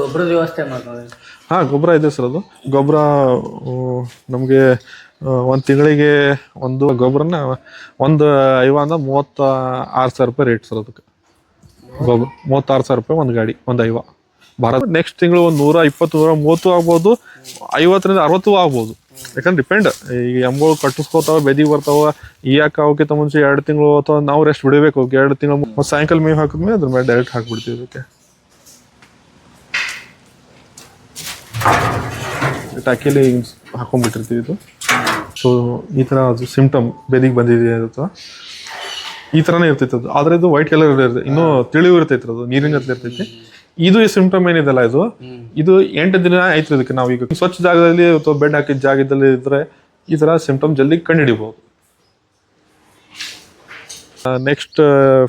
ಗೊಬ್ಬರದ ವ್ಯವಸ್ಥೆ ಮಾಡ್ಬೋದು ಹಾಂ ಗೊಬ್ಬರ ಇದೆ ಸರ್ ಅದು. ಗೊಬ್ಬರ ನಮಗೆ ಒಂದು ತಿಂಗಳಿಗೆ ಒಂದು ಗೊಬ್ಬರನ ಒಂದು ಐವಾಂದ ಮೂವತ್ತ ಆರು ಸಾವಿರ ರೂಪಾಯಿ ರೇಟ್ ಸರ್ ಅದಕ್ಕೆ. ಗೊಬ್ಬರ ಮೂವತ್ತಾರು ಸಾವಿರ ರೂಪಾಯಿ ಒಂದು ಗಾಡಿ, ಒಂದು ಐವ. ಭಾರತ ನೆಕ್ಸ್ಟ್ ತಿಂಗಳು ಒಂದು ನೂರ ಇಪ್ಪತ್ತು, ನೂರ ಮೂವತ್ತು ಆಗ್ಬೋದು, ಐವತ್ತರಿಂದ ಅರವತ್ತು ಆಗ್ಬೋದು. ಯಾಕಂದ್ರೆ ಡಿಪೆಂಡ್. ಈಗ ಎಮ್ಗಳು ಕಟ್ಟಿಸ್ಕೋತಾವ ಬೆದಿ ಬರ್ತಾವ ಈಯಾಕ ಅವಕ್ಕಿಂತ ಮುಂಚೆ ಎರಡು ತಿಂಗಳು ಅಥವಾ ನಾವು ರೆಸ್ಟ್ ಬಿಡಬೇಕು. ಎರಡು ತಿಂಗಳು ಸಾಯಂಕಾಲ ಮೇವು ಹಾಕಿದ್ಮೇಲೆ ಅದ್ರ ಮೇಲೆ ಡೈರೆಕ್ಟ್ ಹಾಕ್ಬಿಡ್ತೀವಿ ಅದಕ್ಕೆ. ಟಾಕಿಯಲ್ಲಿ ಹಿಂಗ್ ಹಾಕೊಂಡ್ಬಿಟ್ಟಿರ್ತೀವಿ ಇದು. ಸೊ ಈ ಥರ ಅದು ಸಿಮ್ಟಮ್ ಬೆದಿಗೆ ಬಂದಿದೆ ಅಥವಾ ಈ ಥರನೇ ಇರ್ತೈತೆ ಅದು. ಆದರೆ ಇದು ವೈಟ್ ಕಲರ್ ಇರುತ್ತೆ. ಇನ್ನೂ ತಿಳಿವು ಇರ್ತೈತೆ ಅದು, ನೀರಿನ ಹತ್ರ ಇರ್ತೈತಿ. ಇದು ಈ ಸಿಮ್ಟಮ್ ಏನಿದೆಲ್ಲ ಇದು? ಇದು ಎಂಟು ದಿನ ಆಯ್ತು ಇದಕ್ಕೆ ನಾವು ಈಗ ಸ್ವಚ್ಛ ಜಾಗದಲ್ಲಿ ಅಥವಾ ಬೆಡ್ ಹಾಕಿದ ಜಾಗದಲ್ಲಿ ಇದ್ರೆ ಈ ಥರ ಸಿಮ್ಟಮ್ ಜಲ್ದಿ ಕಂಡುಹಿಡಿಬಹುದು ನೆಕ್ಸ್ಟ್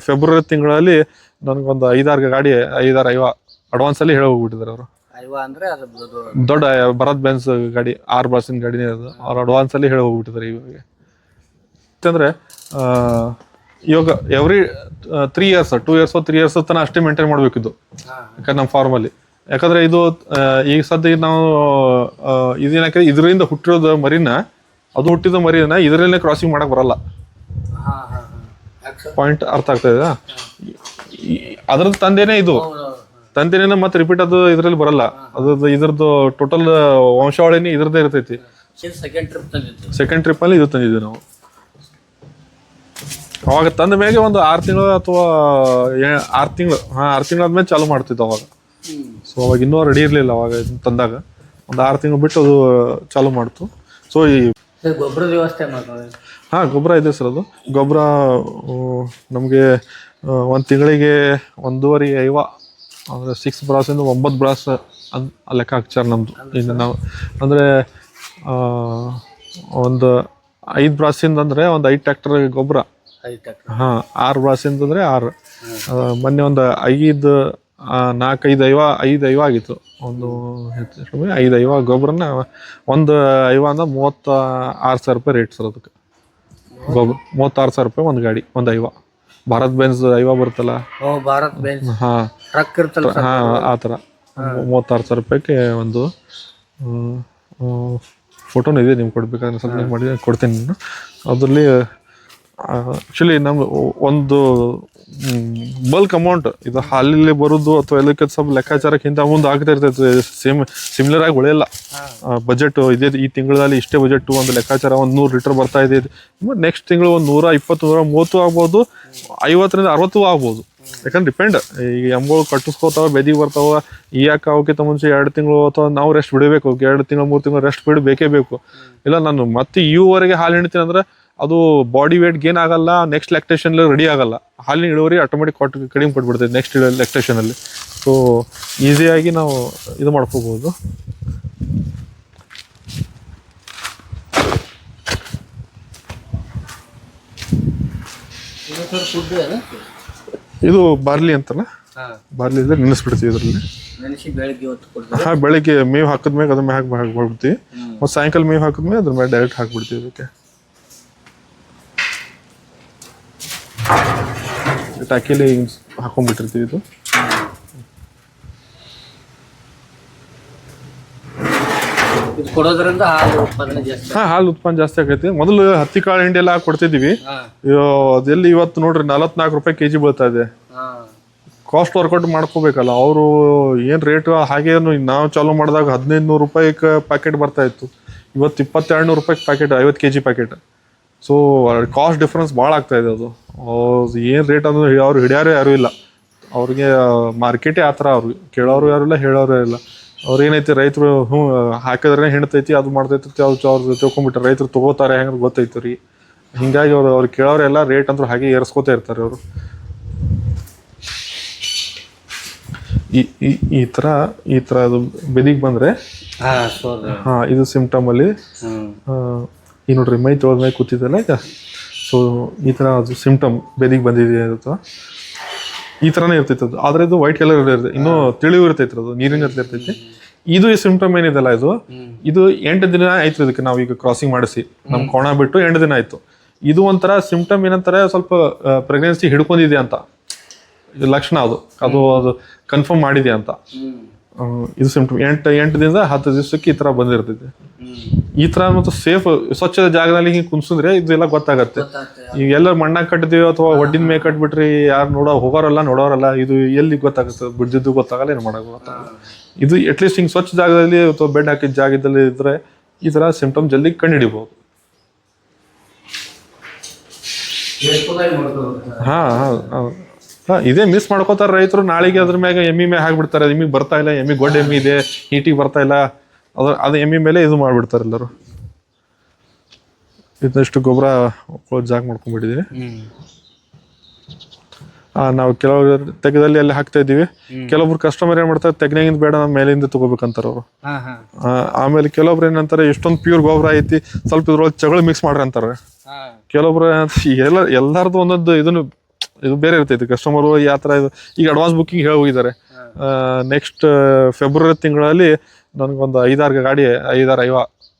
ಫೆಬ್ರವರಿ ತಿಂಗಳಲ್ಲಿ ನನಗೊಂದು ಐದಾರು ಗಾಡಿ, ಐದಾರು ಐವ ಅಡ್ವಾನ್ಸಲ್ಲಿ ಹೇಳಿ ಹೋಗ್ಬಿಟ್ಟಿದ್ದಾರೆ ಅವರು. ಐವ ಅಂದ್ರೆ ಅದು ಅದು ದೊಡ್ಡ ಭರತ್ ಬೆನ್ಸ್ ಗಾಡಿ ಆರ್ ಬಾಸಿನ ಗಾಡಿನೇ ಅದು. ಅವ್ರು ಅಡ್ವಾನ್ಸ್ ಅಲ್ಲಿ ಹೇಳಿ ಹೋಗ್ಬಿಟ್ಟಿದ್ದಾರೆ ಇವಾಗ. ಯಾಕಂದ್ರೆ ಆ, ಇವಾಗ every three years two years three years ತನಕ ಅಷ್ಟೇ ಮೇಂಟೈನ್ ಮಾಡ್ಬೇಕಿದ್ದು ಯಾಕಂದ್ರೆ ನಮ್ಮ ಫಾರ್ಮಲ್ಲಿ ಯಾಕಂದ್ರೆ ಇದು ಆ, ಈಗ ಸದ್ಯ ನಾವು ಆ, ಇದೇನಕ್ಕೆ ಇದರಿಂದ ಹುಟ್ಟಿರೋದು ಮರಿನ ಅದು ಹುಟ್ಟಿದ ಮರಿನ ಇದರಲ್ಲೇ ಕ್ರಾಸಿಂಗ್ ಮಾಡಕ್ ಬರಲ್ಲ. ಹಾ ಹಾ ಹಾ. ಯಾಕೆ ಸರ್? ಪಾಯಿಂಟ್ ಅರ್ಥ ಆಗ್ತಾ ಇದೆ ಅದ್ರದ್ದು ತಂದೇನೆ ಇದು. ತಂದೆನೇ ಮತ್ತೆ ರಿಪೀಟ್ ಅದು ಇದರಲ್ಲಿ ಬರಲ್ಲ. ಅದ್ರದ್ದು ಇದ್ರದ್ದು ಟೋಟಲ್ ವಂಶಾವಳಿನೇ ಇದ್ರದ್ದೇ ಇರ್ತೈತಿ. ಸೆಕೆಂಡ್ ಟ್ರಿಪ್ ತಂದಿದ್ದು. ಸೆಕೆಂಡ್ ಟ್ರಿಪ್ ಅಲ್ಲಿ ಇದು ತಂದಿದ್ವಿ ನಾವು. ಅವಾಗ ತಂದ ಮೇಲೆ ಒಂದು ಆರು ತಿಂಗಳು ಅಥವಾ ಆರು ತಿಂಗಳು ಹಾ ಆರು ತಿಂಗಳಾದ್ಮೇಲೆ ಚಾಲು ಮಾಡ್ತಿದ್ವಿ ಅವಾಗ. ಸೊ ಅವಾಗ ಇನ್ನೂ ರೆಡಿ ಇರಲಿಲ್ಲ ಅವಾಗ ಇದನ್ನ ತಂದಾಗ. ಒಂದು ಆರು ತಿಂಗಳು ಬಿಟ್ಟು ಅದು ಚಾಲು ಮಾಡ್ತು. ಸೊ ಈ ಗೊಬ್ಬರದ ವ್ಯವಸ್ಥೆ ಹಾಂ ಗೊಬ್ಬರ ಇದೆ ಸರ್ ಅದು. ಗೊಬ್ಬರ ನಮಗೆ ಒಂದು ತಿಂಗಳಿಗೆ ಒಂದೂವರೆ ಐವ ಅಂದರೆ ಸಿಕ್ಸ್ ಬ್ರಾಸಿಂದ ಒಂಬತ್ತು ಬ್ರಾಸ್ ಅನ್ ಲೆಕ್ಕ ಹಾಕ್ತಾರೆ ನಮ್ಮದು ಇನ್ನು ನಾವು ಅಂದರೆ ಒಂದು ಐದು ಬ್ರಾಸಿಂದ ಅಂದರೆ ಒಂದು ಐದು ಟ್ಯಾಕ್ಟರ್ ಗೊಬ್ಬರ. ಐದು ಹಾಂ ಆರು ಬ್ರಾಸಿಂದ ಅಂದರೆ ಆರು. ಮೊನ್ನೆ ಒಂದು ಐದು ನಾಲ್ಕೈದು ಐವ ಐದು ಐವ ಆಗಿತ್ತು. ಒಂದು ಹೆಚ್ಚು ಐದು ಐವ ಗೊಬ್ಬರನ ಒಂದು ಐವ ಅಂದ್ರೆ ಮೂವತ್ತ ಆರು ಸಾವಿರ ರೂಪಾಯಿ ರೇಟ್ ಸರ್ ಅದಕ್ಕೆ. ಗೊಬ್ಬರ ಮೂವತ್ತಾರು ಸಾವಿರ ರೂಪಾಯಿ ಒಂದು ಗಾಡಿ ಒಂದು ಐವ. ಭಾರತ್ ಬೆನ್ಸ್ ಐವ ಬರುತ್ತಲ್ಲ? ಓ ಭಾರತ್ ಬೆನ್ಸ್ ಹಾ. ಟ್ರಕ್ ಇರ್ತಲ್ಲ ಹಾ ಆ ಥರ ಮೂವತ್ತಾರು ಸಾವಿರ ರೂಪಾಯಿಗೆ ಒಂದು ಫೋಟೋನು ಇದೆ ನಿಮ್ಗೆ ಕೊಡ್ಬೇಕಾದ್ರೆ ಸ್ವಲ್ಪ ಮಾಡಿ ಕೊಡ್ತೀನಿ ನಾನು. ಅದರಲ್ಲಿ ಆ್ಯಕ್ಚುಲಿ ನಮ್ಮ ಒಂದು ಬಲ್ಕ್ ಅಮೌಂಟ್ ಇದು ಹಾಲಲ್ಲಿ ಬರೋದು ಅಥವಾ ಎಲ್ಲಕ್ಕೆ ಸ್ವಲ್ಪ ಲೆಕ್ಕಾಚಾರಕ್ಕಿಂತ ಮುಂದೆ ಆಗ್ತಾ ಇರ್ತೈತೆ. ಸೇಮ್ ಸಿಮಿಲರ್ ಆಗಿ ಉಳಿಯಲ್ಲ ಬಜೆಟ್ ಇದೇ. ಈ ತಿಂಗಳಲ್ಲಿ ಇಷ್ಟೇ ಬಜೆಟ್ ಒಂದು ಲೆಕ್ಕಾಚಾರ ಒಂದು ನೂರು ಲೀಟರ್ ಬರ್ತಾ ಇದೆ. ನೆಕ್ಸ್ಟ್ ತಿಂಗಳು ಒಂದು ನೂರ ಇಪ್ಪತ್ತು ನೂರ ಮೂವತ್ತು ಆಗ್ಬೋದು. ಐವತ್ತರಿಂದ ಅರವತ್ತು ಆಗ್ಬೋದು. ಯಾಕಂದ್ರೆ ಡಿಪೆಂಡ್ ಈಗ ಎಮ್ಗಳು ಕಟ್ಟಿಸ್ಕೋತಾವ ಬೆದಿಗೆ ಬರ್ತಾವ ಈಯಾಕ ಅವಕ್ಕಿಂತ ಮುಂಚೆ ಎರಡು ತಿಂಗಳು ಅಥವಾ ನಾವು ರೆಸ್ಟ್ ಬಿಡಬೇಕು. ಎರಡು ತಿಂಗಳು ಮೂರು ತಿಂಗಳು ರೆಸ್ಟ್ ಬಿಡಬೇಕೇ ಬೇಕು ಇಲ್ಲ ನಾನು ಮತ್ತೆ ಈವರೆಗೆ ಹಾಲು ಹಿಡಿತೀನಿ ಅಂದ್ರೆ ಅದು ಬಾಡಿ ವೇಟ್ ಗೇನ್ ಆಗಲ್ಲ ನೆಕ್ಸ್ಟ್ ಲ್ಯಾಕ್ಟೇಷನ್ ರೆಡಿ ಆಗಲ್ಲ. ಹಾಲಿನ ಇಳುವರಿ ಆಟೋಮೆಟಿಕ್ ಕಡಿಮೆ ಕೊಟ್ಬಿಡ್ತೈತೆ ನೆಕ್ಸ್ಟ್ ಲ್ಯಾಕ್ಟೇಷನ್ ಅಲ್ಲಿ. ಸೊ ಈಸಿಯಾಗಿ ನಾವು ಇದು ಮಾಡ್ಕೋಬಹುದು ಇದು ಬಾರ್ಲಿ ಅಂತಲ್ಲ? ಬಾರ್ಲಿ ಇದ್ರೆ ನೆನೆಸ್ಬಿಡ್ತೀವಿ ಇದರಲ್ಲಿ. ಹಾ ಬೆಳಿಗ್ಗೆ ಮೇವು ಹಾಕಿದ್ಮೇಲೆ ಅದ್ರ ಮೇಲೆ ಹಾಕಿ ಹಾಕ್ಬಿಡ್ತೀವಿ. ಮತ್ತು ಸಾಯಂಕಾಲ ಮೇವು ಹಾಕಿದ್ಮೇಲೆ ಅದ್ರ ಮೇಲೆ ಡೈರೆಕ್ಟ್ ಹಾಕ್ಬಿಡ್ತೀವಿ ಅದಕ್ಕೆ ಹಿಂಗ್ ಹಾಕೊಂಡ್ಬಿಟ್ಟಿರ್ತೀವಿ ಇದು. ಕೊಡೋದ್ರಿಂದ ಹಾಲು ಉತ್ಪಾದನೆ ಜಾಸ್ತಿ ಹಾ ಹಾಲು ಉತ್ಪನ್ನ ಜಾಸ್ತಿ ಆಗೈತಿ ಮೊದಲು ಹತ್ತಿ ಕಾಳು ಹಿಂಡಿ ಎಲ್ಲ ಕೊಡ್ತಿದ್ವಿ. ಅದೆಲ್ಲಿ ಇವತ್ತು ನೋಡ್ರಿ ನಲವತ್ನಾಲ್ಕು ರೂಪಾಯಿ ಕೆಜಿ ಬೀಳ್ತಾ ಇದೆ. ಕಾಸ್ಟ್ ವರ್ಕೌಟ್ ಮಾಡ್ಕೋಬೇಕಲ್ಲ ಅವರು ಏನು ರೇಟ್ ಹಾಗೆ ನಾವು ಚಾಲೂ ಮಾಡಿದಾಗ ಹದಿನೈದು ನೂರು ರೂಪಾಯಿ ಪ್ಯಾಕೆಟ್ ಬರ್ತಾ ಇತ್ತು. ಇವತ್ತು ಇಪ್ಪತ್ತೆರಡು ನೂರು ರೂಪಾಯಿ ಪ್ಯಾಕೆಟ್ ಐವತ್ತು K G packet so cost difference ಭಾಳ ಆಗ್ತಾ ಇದೆ ಅದು. ಏನು ರೇಟ್ ಅಂದ್ರೆ ಅವ್ರು ಹಿಡಿಯೋರು ಯಾರೂ ಇಲ್ಲ. ಅವ್ರಿಗೆ ಮಾರ್ಕೆಟೇ ಆ ಥರ ಅವ್ರಿಗೆ? ಕೇಳೋರು ಯಾರು ಇಲ್ಲ ಹೇಳೋರು ಇಲ್ಲ. ಅವ್ರು ಏನೈತಿ ರೈತರು ಹ್ಞೂ ಹಾಕಿದ್ರೆ ಹೆಣ್ತೈತಿ ಅದು ಮಾಡ್ತೈತಿ ಅದು ಅವ್ರು ತಿಳ್ಕೊಂಬಿಟ್ರೆ ರೈತರು ತಗೋತಾರೆ ಹೆಂಗೆ ಗೊತ್ತೈತಿ ರೀ. ಹಿಂಗಾಗಿ ಅವ್ರು ಅವ್ರು ಕೇಳೋರೆಲ್ಲ ರೇಟ್ ಅಂದ್ರೆ ಹಾಗೆ ಏರಿಸ್ಕೋತಾ ಇರ್ತಾರೆ ಅವರು. ಈ ಈ- ಈ ಥರ ಈ ಥರ ಅದು ಬೆದಿಗೆ ಬಂದರೆ ಹಾ ಇದು ಸಿಂಪ್ಟಮ್ ಅಲ್ಲಿ ಹ್ಮ್. ಆ, ಈ ನೋಡ್ರಿ ಮೈ ತೊಳೆದ ಮೈ ಕೂತಿದ್ದಲ್ಲ ಈಗ. ಸೊ ಈ ಥರ ಅದು ಸಿಂಪ್ಟಮ್ ಬೆದಿಗೆ ಬಂದಿದೆ ಅಥವಾ ಈ ಥರನೇ ಇರ್ತೈತೆ ಅದು. ಆದರೆ ಇದು ವೈಟ್ ಕಲರ್ ಇರ್ತೈತೆ ಇನ್ನೂ ತಿಳಿವು ಇರ್ತೈತೆ ಅದು ನೀರಿನ ಜೊತೆ ಇರ್ತೈತಿ. ಇದು ಈ ಸಿಂಪ್ಟಮ್ ಏನಿದೆಲ್ಲ ಇದು? ಇದು ಎಂಟು ದಿನ ಆಯ್ತು ಇದಕ್ಕೆ ನಾವು ಈಗ ಕ್ರಾಸಿಂಗ್ ಮಾಡಿಸಿ. ನಮ್ಮ ಕೋಣ ಬಿಟ್ಟು ಎಂಟು ದಿನ ಆಯ್ತು. ಇದು ಒಂಥರ ಸಿಂಪ್ಟಮ್ ಏನಂತಾರೆ ಸ್ವಲ್ಪ ಪ್ರೆಗ್ನೆನ್ಸಿ ಹಿಡ್ಕೊಂಡಿದೆ ಅಂತ. ಇದು ಲಕ್ಷಣ ಅದು. ಅದು ಅದು ಕನ್ಫರ್ಮ್ ಮಾಡಿದೆ ಅಂತ. ಇದು ಸಿಂಪ್ಟಮ್ ಎಂಟು ಎಂಟು ದಿನದ ಹತ್ತು ದಿವಸಕ್ಕೆ ಈ ತರ ಬಂದಿರ್ತೈತಿ. ಈ ತರ ಮತ್ತು ಸೇಫ್ ಸ್ವಚ್ಛ ಜಾಗದಲ್ಲಿ ಹಿಂಗೆ ಕುನ್ಸಿದ್ರೆ ಇದೆಲ್ಲ ಗೊತ್ತಾಗತ್ತೆ. ಈಗ ಎಲ್ಲ ಮಣ್ಣಾಗ ಕಟ್ಟಿದ್ವಿ ಅಥವಾ ಒಡ್ಡಿನ ಮೇಲೆ ಕಟ್ಬಿಟ್ರಿ ಯಾರು ನೋಡೋ ಹೋಗೋರಲ್ಲ ನೋಡೋರಲ್ಲ ಇದು ಎಲ್ಲಿ ಗೊತ್ತಾಗುತ್ತೆ? ಬಿಡ್ದಿದ್ದು ಗೊತ್ತಾಗಲ್ಲ ಏನು ಮಾಡೋದು ಗೊತ್ತಾಗಲ್ಲ. ಇದು ಅಟ್ಲೀಸ್ಟ್ ಹಿಂಗೆ ಸ್ವಚ್ಛ ಜಾಗದಲ್ಲಿ ಅಥವಾ ಬೆಡ್ ಹಾಕಿದ ಜಾಗದಲ್ಲಿ ಇದ್ರೆ ಈ ತರ ಸಿಂಪ್ಟಮ್ ಜಲ್ದಿ ಕಂಡುಹಿಡಿಬಹುದು ಹಾ. ಹಾ, ಇದೇ ಮಿಸ್ ಮಾಡ್ಕೋತಾರ ರೈತರು ನಾಳೆಗೆ ಅದ್ರ ಮ್ಯಾಗ ಎಮ್ಮಿ ಮ್ಯಾಗ ಹಾಕ್ಬಿಡ್ತಾರೆ. ನಿಮಗೆ ಬರ್ತಾ ಇಲ್ಲ ಎಮ್ಮಿ ಗೊಡ್ಡ ಎಮ್ಮಿ ಇದೆ ಹೀಟಿಗೆ ಬರ್ತಾ ಇಲ್ಲ. ಅದು ಅದು ಎಮ್ಮಿ ಮೇಲೆ ಇದು ಮಾಡ್ಬಿಡ್ತಾರೆ ಎಲ್ಲರೂ. ಇದಷ್ಟು ಗೊಬ್ಬರ ಜಾಗ ಮಾಡ್ಕೊಂಡ್ಬಿಟ್ಟಿದೀವಿ. ನಾವು ಕೆಲವರು ತೆಗೆದಲ್ಲಿ ಅಲ್ಲಿ ಹಾಕ್ತಾ ಇದೀವಿ ಕೆಲವೊಬ್ರು ಕಸ್ಟಮರ್ ಏನ್ ಮಾಡ್ತಾರೆ ತೆಗ್ನಾಗಿಂದ ಬೇಡ ನಮ್ಮ ಮೇಲಿಂದ ತಗೋಬೇಕಂತಾರ ಅವರು. ಆಮೇಲೆ ಕೆಲವೊಬ್ರು ಏನಂತಾರೆ ಎಷ್ಟೊಂದು ಪ್ಯೂರ್ ಗೊಬ್ಬರ ಐತಿ ಸ್ವಲ್ಪ ಇದ್ರೊಳಗೆ ಚಗಳ ಮಿಕ್ಸ್ ಮಾಡ್ರಿ ಅಂತಾರೆ. ಕೆಲವೊಬ್ರು ಎಲ್ಲ ಎಲ್ಲಾರ್ದು ಒಂದೊಂದು ಇದನ್ನು ಇದು ಬೇರೆ ಇರ್ತೈತಿ ಕಸ್ಟಮರು ಯಾವ ಥರ ಇದು. ಈಗ ಅಡ್ವಾನ್ಸ್ ಬುಕ್ಕಿಂಗ್ ಹೇಳಿ ಹೋಗಿದ್ದಾರೆ. ನೆಕ್ಸ್ಟ್ ಫೆಬ್ರವರಿ ತಿಂಗಳಲ್ಲಿ ನನಗೊಂದು ಐದಾರು ಗಾಡಿ ಐದಾರು ಐವ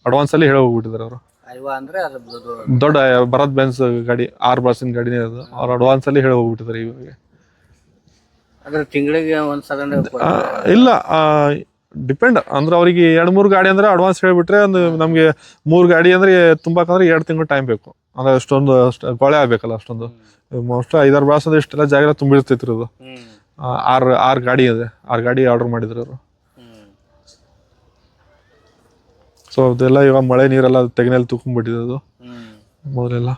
ಅಡ್ವಾನ್ಸ್ ಅಲ್ಲಿ ಹೇಳಿ ಹೋಗ್ಬಿಟ್ಟಿದ್ದಾರೆ ಅವರು. ಐವ ಅಂದ್ರೆ ಅದ್ರದ್ದು ದೊಡ್ಡ ಭರತ್ ಬೆನ್ಸ್ ಗಾಡಿ ಆರು ಬಸ್ಸಿನ ಗಾಡಿನೇ ಅದು. ಅವ್ರು ಅಡ್ವಾನ್ಸ್ ಅಲ್ಲಿ ಹೇಳಿ ಹೋಗ್ಬಿಟ್ಟಿದ್ದಾರೆ ಇವಾಗ. ಇಲ್ಲ ಡಿಪೆಂಡ್ ಅಂದ್ರೆ ಅವರಿಗೆ ಎರಡು ಮೂರು ಗಾಡಿ ಅಂದ್ರೆ ಅಡ್ವಾನ್ಸ್ ಹೇಳಿಬಿಟ್ರೆ ಒಂದು ನಮಗೆ ಮೂರು ಗಾಡಿ ಅಂದ್ರೆ ತುಂಬಾಕಂದ್ರೆ ಎರಡು ತಿಂಗಳು ಟೈಮ್ ಬೇಕು. ಅಂದ್ರೆ ಅಷ್ಟೊಂದು ಕೊಳೆ ಆಗ್ಬೇಕಲ್ಲ ಅಷ್ಟೊಂದು. ಮೋಸ್ಟ್ ಐದಾರು ಬಾಸ್ ಅಂದ್ರೆ ಇಷ್ಟೆಲ್ಲ ಜಾಗ ತುಂಬಿರ್ತೈತ್ರಿ ಅದು. ಆರು ಆರು ಗಾಡಿ ಇದೆ. ಆರು ಗಾಡಿ ಆರ್ಡರ್ ಮಾಡಿದ್ರು ಅವರು. ಸೊ ಅದೆಲ್ಲ ಇವಾಗ ಮಳೆ ನೀರೆಲ್ಲ ತೆಗೆನಲ್ಲಿ ತೂಕೊಂಡ್ಬಿಟ್ಟಿದೆ ಅದು. ಮೊದಲೆಲ್ಲ.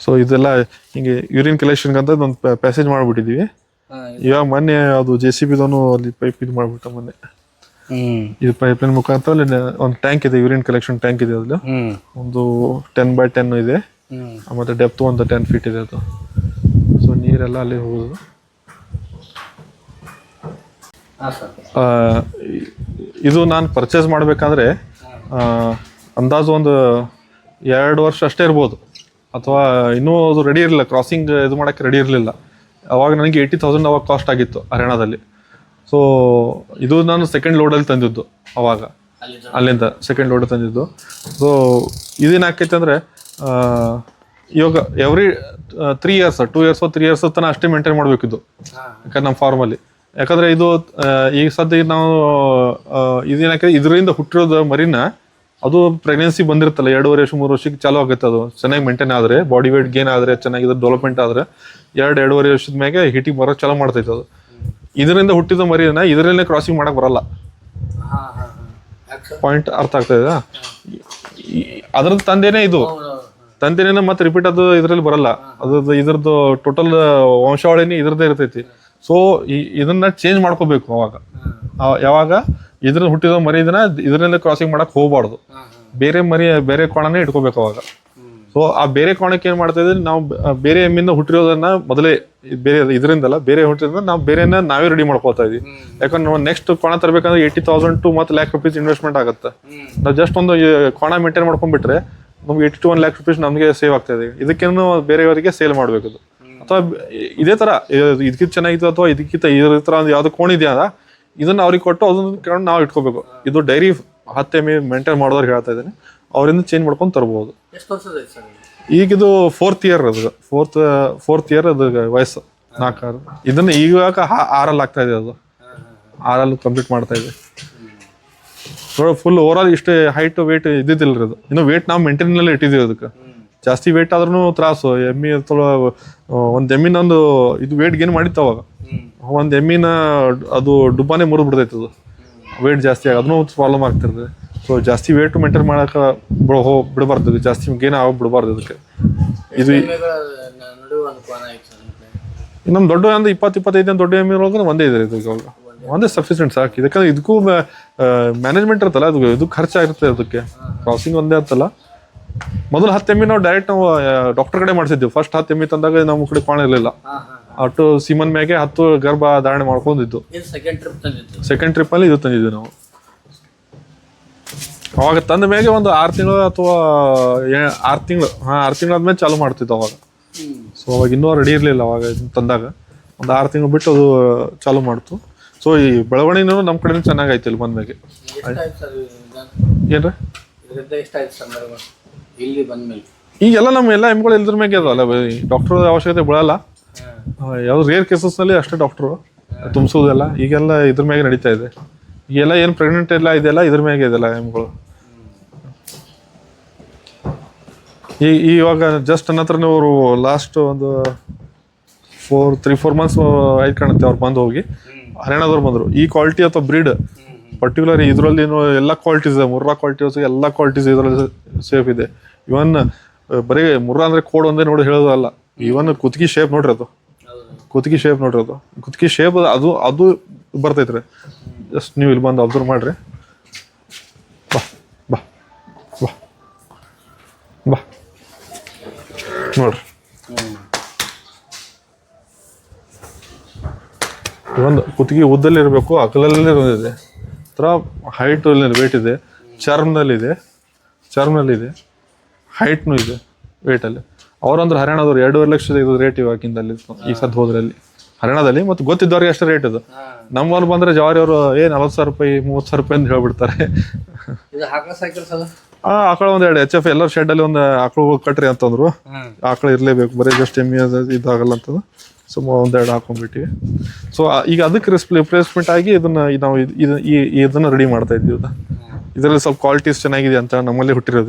ಸೊ ಇದೆಲ್ಲ ಹಿಂಗೆ ಯೂರಿನ್ ಕಲೆಕ್ಷನ್ ಅಂತ ಒಂದು ಪ್ಯಾಸೇಜ್ ಮಾಡ್ಬಿಟ್ಟಿದೀವಿ. ಹಾ, ಇವಾಗ ಮೊನ್ನೆ ಅದು ಜೆ ಸಿ ಬಿದವನು ಅಲ್ಲಿ ಪೈಪ್ ಇದು ಮಾಡ್ಬಿಟ್ಟ ಮೊನ್ನೆ. ಇದು ಪೈಪ್ ಲೈನ್ ಮುಖಾಂತರ ಅಲ್ಲಿ ಒಂದು ಟ್ಯಾಂಕ್ ಇದೆ ಯೂರಿನ್ ಕಲೆಕ್ಷನ್ ಟ್ಯಾಂಕ್ ಇದೆ ಅದ್ರಲ್ಲಿ. ಒಂದು ಟೆನ್ ಬೈ ಟೆನ್ ಇದೆ. ಮತ್ತೆ ಡೆಪ್ತ್ ಒಂದು ಟೆನ್ ಫೀಟ್ ಇದೆ ಅದು. ಸೊ ನೀರೆಲ್ಲ ಅಲ್ಲಿ ಹೋಗೋದು. ಇದು ನಾನು ಪರ್ಚೇಸ್ ಮಾಡಬೇಕಾದ್ರೆ ಅಂದಾಜು ಒಂದು ಎರಡು ವರ್ಷ ಅಷ್ಟೇ ಇರ್ಬೋದು. ಅಥವಾ ಇನ್ನೂ ಅದು ರೆಡಿ ಇರಲಿಲ್ಲ ಕ್ರಾಸಿಂಗ್ ಇದು ಮಾಡೋಕ್ಕೆ ರೆಡಿ ಇರಲಿಲ್ಲ. ಅವಾಗ ನನಗೆ ಏಯ್ಟಿ ತೌಸಂಡ್ ಅವಾಗ ಕಾಸ್ಟ್ ಆಗಿತ್ತು ಹರಿಯಾಣದಲ್ಲಿ. ಸೊ ಇದು ನಾನು ಸೆಕೆಂಡ್ ಲೋಡಲ್ಲಿ ತಂದಿದ್ದು ಅವಾಗ. ಅಲ್ಲಿ ಅಲ್ಲಿಂದ ಸೆಕೆಂಡ್ ಲೋಡ್ ತಂದಿದ್ದು. ಸೊ ಇದೇನಾಕೈತೆ ಅಂದರೆ ಇವಾಗ every three years two years three years ತನಕ ಅಷ್ಟೇ ಮೇಂಟೈನ್ ಮಾಡಬೇಕಿದ್ದು. ಯಾಕಂದ್ರೆ ನಮ್ಮ ಫಾರ್ಮಲ್ಲಿ ಯಾಕಂದ್ರೆ ಇದು ಈಗ ಸದ್ಯ ನಾವು ಇದೇನಾಕೈತೆ ಇದೇನಾಕೆ ಇದರಿಂದ ಹುಟ್ಟಿರೋದು ಮರಿನ ಅದು ಪ್ರೆಗ್ನೆನ್ಸಿ ಬಂದಿರ್ತಲ್ಲ ಎರಡೂವರೆ ವರ್ಷ ಮೂರು ವರ್ಷಕ್ಕೆ ಚಾಲು ಆಗುತ್ತೆ ಅದು. ಚೆನ್ನಾಗಿ ಮೇಂಟೈನ್ ಆದರೆ ಬಾಡಿ ವೇಟ್ ಗೇನ್ ಆದರೆ ಚೆನ್ನಾಗಿ ಡೆವಲಪ್ಮೆಂಟ್ ಆದರೆ ಎರಡು ಎರಡೂವರೆ ವರ್ಷದ ಮ್ಯಾಗೆ ಹಿಟಿಗೆ ಬರೋ ಚಾಲು ಮಾಡ್ತೈತೆ ಅದು. ಇದರಿಂದ ಹುಟ್ಟಿದ ಮರಿನ ಇದರಲ್ಲೇ ಕ್ರಾಸಿಂಗ್ ಮಾಡಕ್ ಬರಲ್ಲ. ಪಾಯಿಂಟ್ ಅರ್ಥ ಆಗ್ತಾ ಇದೆ ಅದ್ರದ್ದು ತಂದೆನೇ ಇದು. ತಂದೆನೇ ಮತ್ತೆ ರಿಪೀಟ್ ಅದು ಇದರಲ್ಲಿ ಬರಲ್ಲ. ಅದ್ರದ್ದು ಇದ್ರದ್ದು ಟೋಟಲ್ ವಂಶಾವಳಿನೇ ಇದ್ರದ್ದೇ ಇರ್ತೈತಿ. ಸೊ ಇದನ್ನ ಚೇಂಜ್ ಮಾಡ್ಕೋಬೇಕು ಅವಾಗ. ಯಾವಾಗ? ಇದ್ರ ಹುಟ್ಟಿದ ಮರಿ ಇದನ್ನ ಇದರಿಂದ ಕ್ರಾಸಿಂಗ್ ಮಾಡಕ್ ಹೋಗ್ಬಾರ್ದು. ಬೇರೆ ಮರಿ ಬೇರೆ ಕೋಣನೇ ಇಟ್ಕೋಬೇಕು ಅವಾಗ. ಸೊ ಆ ಬೇರೆ ಕೋಣಕ್ಕೆ ಏನ್ ಮಾಡ್ತಾ ಇದ್ರೆ ನಾವು ಬೇರೆ ಎಮ್ಮಿಂದ ಹುಟ್ಟಿರೋದನ್ನ ಮೊದಲೇ ಬೇರೆ ಇದರಿಂದಲ್ಲ ಬೇರೆ ಹುಟ್ಟಿರೋದನ್ನ ನಾವು ಬೇರೆನ ನಾವೇ ರೆಡಿ ಮಾಡ್ಕೋತಾ ಇದೀವಿ ಯಾಕಂದ್ರೆ ನಾವು ನೆಕ್ಸ್ಟ್ ಕೋಣ ತರಬೇಕಂದ್ರೆ ಏಯ್ಟಿ ತೌಸಂಡ್ ಟು ಮತ್ತೆ ಲ್ಯಾಕ್ ರುಪೀಸ್ ಇನ್ವೆಸ್ಟ್ಮೆಂಟ್ ಆಗುತ್ತೆ. ನಾವು ಜಸ್ಟ್ ಒಂದು ಕೋಣ ಮೇಂಟೈನ್ ಮಾಡ್ಕೊಂಡ್ಬಿಟ್ರೆ ನಮ್ಗೆ eighty to one lakh rupees ನಮಗೆ ಸೇವ್ ಆಗ್ತಾ ಇದೆ. ಇದಕ್ಕೇನು ಬೇರೆಯವರಿಗೆ ಸೇಲ್ ಮಾಡಬೇಕು ಅದು. ಅಥವಾ ಇದೇ ತರ ಇದು- ಇದಕ್ಕಿಂತ ಚೆನ್ನಾಗಿತ್ತು ಅಥವಾ ಇದಕ್ಕಿಂತ ಇದ್ರ ತರ ಒಂದು ಯಾವ್ದು ಕೋಣ ಇದೆಯಲ್ಲ ಇದನ್ನ ಅವ್ರಿಗೆ ಕೊಟ್ಟು ಅದನ್ನ ಕೇಳೋಣ ನಾವು ಇಟ್ಕೋಬೇಕು. ಇದು ಡೈರಿ ಹತ್ತೆ ಮೇ ಮೇಂಟೈನ್ ಮಾಡೋದ್ರಿಗೆ ಹೇಳ್ತಾ ಇದ್ದೀನಿ. ಅವರಿಂದ ಚೇಂಜ್ ಮಾಡ್ಕೊಂಡು ತರ್ಬೋದು. ಈಗ ಇದು ಫೋರ್ತ್ ಇಯರ್ ಅದು. ಫೋರ್ತ್ ಫೋರ್ತ್ ಇಯರ್ ಅದು ವಯಸ್ಸು. ನಾಲ್ಕಾರು ಇದನ್ನ ಈಗ ಹಾ- ಆರಲ್ಲಿ ಆಗ್ತಾ ಇದೆ ಅದು. ಆರಲ್ಲಿ ಕಂಪ್ಲೀಟ್ ಮಾಡ್ತಾ ಇದೆ. ನೋಡಿ ಫುಲ್ ಓವರ್ ಆಲ್ ಇಷ್ಟು ಹೈಟ್ ವೇಟ್ ಇದ್ದಿದ್ದಿಲ್ಲ ಅದು. ಇನ್ನು ವೇಟ್ ನಾವು ಮೇಂಟೈನ್ ಎಲ್ಲ ಇಟ್ಟಿದ್ದೀವಿ ಅದಕ್ಕೆ. ಜಾಸ್ತಿ ವೇಟ್ ಆದ್ರೂ ತ್ರಾಸು. ಎಮ್ಮಿ ಅಥವಾ ಒಂದು ಎಮ್ಮಿನ ಒಂದು ಇದು ವೇಟ್ ಗೇನ್ ಮಾಡಿತ್ತು ಅವಾಗ. ಒಂದು ಎಮ್ಮಿನ ಅದು ಡುಬ್ಬಾನೆ ಮುರಿದು ಬಿಡ್ತೈತೆ ಅದು. ವೇಟ್ ಜಾಸ್ತಿ ಆಗ ಅದನ್ನೂ ಪ್ರಾಬ್ಲಮ್ ಆಗ್ತಿರ್ತದೆ. ಸೊ ಜಾಸ್ತಿ ವೇಟ್ ಮೇಂಟೈನ್ ಮಾಡಕ್ಕೆ ಹೋಗಿ ಹೋ ಬಿಡಬಾರ್ದು ಜಾಸ್ತಿ ಗೇನ್ ಆಗ ಬಿಡಬಾರ್ದು ಇದಕ್ಕೆ. ಇದು ನಿಮ್ಮ ದೊಡ್ಡ ಅಂದ್ರೆ ಇಪ್ಪತ್ತು ಇಪ್ಪತ್ತೈದು ದೊಡ್ಡ ಎಮ್ಮಿ ಒಳಗೆ ಒಂದೇ ಇದೆ ಇದು ಇವಾಗ ಒಂದೇ. ಸಫಿಷಿಯೆಂಟ್ ಸಾಕು. ಇದಕ್ಕೆ ಇದಕ್ಕೂ ಮ್ಯಾನೇಜ್ಮೆಂಟ್ ಇರ್ತಲ್ಲ ಅದು ಇದು ಖರ್ಚಾಗಿರುತ್ತೆ ಅದಕ್ಕೆ. ಕ್ರಾಸಿಂಗ್ ಒಂದೇ ಅಂತಲ್ಲ ಮೊದಲು ಹತ್ತು ಎಮ್ಮಿ ನಾವು ಡೈರೆಕ್ಟ್ ನಾವು ಡಾಕ್ಟರ್ ಕಡೆ ಮಾಡಿಸಿದ್ವಿ. ಫಸ್ಟ್ ಹತ್ತು ಎಮ್ಮಿ ತಂದಾಗ ನಮ್ಮ ಕಡೆ ಕಾಣ ಇರಲಿಲ್ಲ. ಹಾ ಹಾ ಅಟ್ಟು ಸೀಮನ್ ಮ್ಯಾಗೆ ಹತ್ತು ಗರ್ಭ ಧಾರಣೆ ಮಾಡ್ಕೊಂಡಿದ್ದು. ಸೆಕೆಂಡ್ ಟ್ರಿಪ್ ತಂದಿದ್ದು. ಸೆಕೆಂಡ್ ಟ್ರಿಪ್ಪಲ್ಲಿ ಇದು ತಂದಿದ್ವಿ ನಾವು. ಅವಾಗ ತಂದ ಮ್ಯಾಗೆ ಒಂದು ಆರು ತಿಂಗಳು ಅಥವಾ ಆರು ತಿಂಗಳು ಹಾ ಆರು ತಿಂಗಳು ಆದ್ಮೇಲೆ ಚಾಲು ಮಾಡ್ತಿತ್ತು ಅವಾಗ. ಸೊ ಅವಾಗ ಇನ್ನೂ ರೆಡಿ ಇರಲಿಲ್ಲ ಅವಾಗ ಇದನ್ನ ತಂದಾಗ. ಒಂದು ಆರು ತಿಂಗಳು ಬಿಟ್ಟು ಅದು ಚಾಲು ಮಾಡ್ತು. ಸೊ ಈ ಬೆಳವಣಿಗೆನೂ ನಮ್ಮ ಕಡೆನೂ ಚೆನ್ನಾಗಿ ಇಲ್ಲಿ ಬಂದ್ಮೇಲೆ ಮ್ಯಾಗೆ. ಏನ್ರೀ? ಇಲ್ಲಿ ಬಂದ್ಮೇಲೆ. ಈಗೆಲ್ಲ ನಮ್ಮ ಎಲ್ಲ ಎಮ್ಗಳು ಇಲ್ದ್ರ ಮ್ಯಾಗೆ ಅಲ್ಲ ಡಾಕ್ಟರ್ ಅವಶ್ಯಕತೆ ಬೀಳಲ್ಲ ಯಾವ್ದು ರೇರ್ ಕೇಸಸ್ನಲ್ಲಿ ಅಷ್ಟೇ ಡಾಕ್ಟ್ರು ತುಂಬಿಸೋದೆಲ್ಲ. ಈಗೆಲ್ಲ ಇದ್ರ ಮ್ಯಾಗೆ ನಡೀತಾ ಇದೆ. ಈಗೆಲ್ಲ ಏನು ಪ್ರೆಗ್ನೆಂಟ್ ಎಲ್ಲ ಇದೆಲ್ಲ ಇದ್ರ ಮ್ಯಾಗೆ ಇದೆಲ್ಲ ಎಮ್ಗಳು ಈ ಇವಾಗ ಜಸ್ಟ್ ನನ್ನ ಹತ್ರನೇ ಅವರು ಲಾಸ್ಟ್ ಒಂದು ಫೋರ್ ತ್ರೀ ಫೋರ್ ಮಂತ್ಸ್ ಆಯ್ತು ಕಾಣುತ್ತೆ ಅವ್ರು ಬಂದು ಹೋಗಿ. ಹರಿಯಾಣದವ್ರು ಬಂದರು. ಈ ಕ್ವಾಲಿಟಿ ಅಥವಾ ಬ್ರೀಡ್ ಪರ್ಟಿಕ್ಯುಲರ್ ಇದರಲ್ಲಿ ಎಲ್ಲ ಕ್ವಾಲಿಟೀಸ್ ಇದೆ. ಮುರ್ರಾ ಕ್ವಾಲಿಟೀಸ್ ಎಲ್ಲ ಕ್ವಾಲಿಟೀಸ್ ಇದರಲ್ಲಿ ಸೇಫ್ ಇದೆ. ಇವನ್ ಬರೀ ಮುರ್ರಾ ಅಂದ್ರೆ ಕೋಡ್ ಒಂದೇ ನೋಡಿ ಹೇಳೋದಲ್ಲ ಇವನ್ ಕುತ್ತಿಗೆ ಶೇಪ್ ನೋಡ್ರಿ ಅದು. ಕುತ್ತಿಗೆ ಶೇಪ್ ನೋಡ್ರಿ ಅದು. ಕುತ್ತಿಗೆ ಶೇಪ್ ಅದು ಅದು ಬರ್ತೈತ್ರಿ. ಜಸ್ಟ್ ನೀವು ಇಲ್ಲಿ ಬಂದು ಅಬ್ಸರ್ವ್ ಮಾಡ್ರಿ. ಬಾ ಬಾ ಬಾ. ಬಾ. ನೋಡ್ರಿ. ಒಂದು ಕುತ್ತಿಗೆ ಉದ್ದಲ್ಲಿ ಇರಬೇಕು ಅಗಲಲ್ಲಿ ಒಂದಿದೆ ಥರ ಹೈಟ್ ವೇಟ್ ಇದೆ. ಚರ್ಮ್ನಲ್ಲಿದೆ. ಚರ್ಮ್ನಲ್ಲಿದೆ. ಹೈಟ್ನು ಇದೆ ವೇಟಲ್ಲಿ. ಅವರಂದ್ರೆ ಹರಿಯಾಣದವ್ರು ಎರಡೂವರೆ ಲಕ್ಷದ ಇದು ರೇಟ್ ಇವಾಗಿಂದಲ್ಲಿ ಈ ಸದ್ ಹೋದ್ರಲ್ಲಿ. ಹರಿಯಾಣದಲ್ಲಿ ಮತ್ತು ಗೊತ್ತಿದ್ದವ್ರಿಗೆ ಅಷ್ಟೇ ರೇಟ್ ಇದು. ನಮ್ಮಲ್ಲಿ ಬಂದ್ರೆ ಜವಾರಿ ಅವರು ಏ ನಲ್ವತ್ತು ಸಾವಿರ ರೂಪಾಯಿ ಮೂವತ್ತು ಸಾವಿರ ರೂಪಾಯಿ ಅಂತ ಹೇಳ್ಬಿಡ್ತಾರೆ. ಆ ಆಕಳ ಒಂದ್ ಎರಡು ಎಚ್ ಎಫ್ ಎಲ್ಲರ ಶೆಡ್ಡಲ್ಲಿ ಒಂದು ಆಕಳು ಕಟ್ರಿ ಅಂತಂದ್ರು. ಆಕಳು ಇರಲೇಬೇಕು ಬರೀ ಜಸ್ಟ್ ಎಮ್ಮಿ ಇದಾಗಲ್ಲ ಅಂತಂದು. ಒಂದು ಒಂದೆರಡು ಹಾಕೊಂಡ್ಬಿಟ್ಟಿವಿ. ಸೊ ಈಗ ಅದಕ್ಕೆ ರಿಪ್ಲೇಸ್ಮೆಂಟ್ ಆಗಿ ಇದನ್ನ ನಾವು ಇದನ್ನ ರೆಡಿ ಮಾಡ್ತಾ ಇದ್ದೀವಿ ಇದರಲ್ಲಿ ಸ್ವಲ್ಪ ಕ್ವಾಲಿಟೀಸ್ ಚೆನ್ನಾಗಿದೆ ಅಂತ ನಮ್ಮಲ್ಲಿ ಹುಟ್ಟಿರೋದು.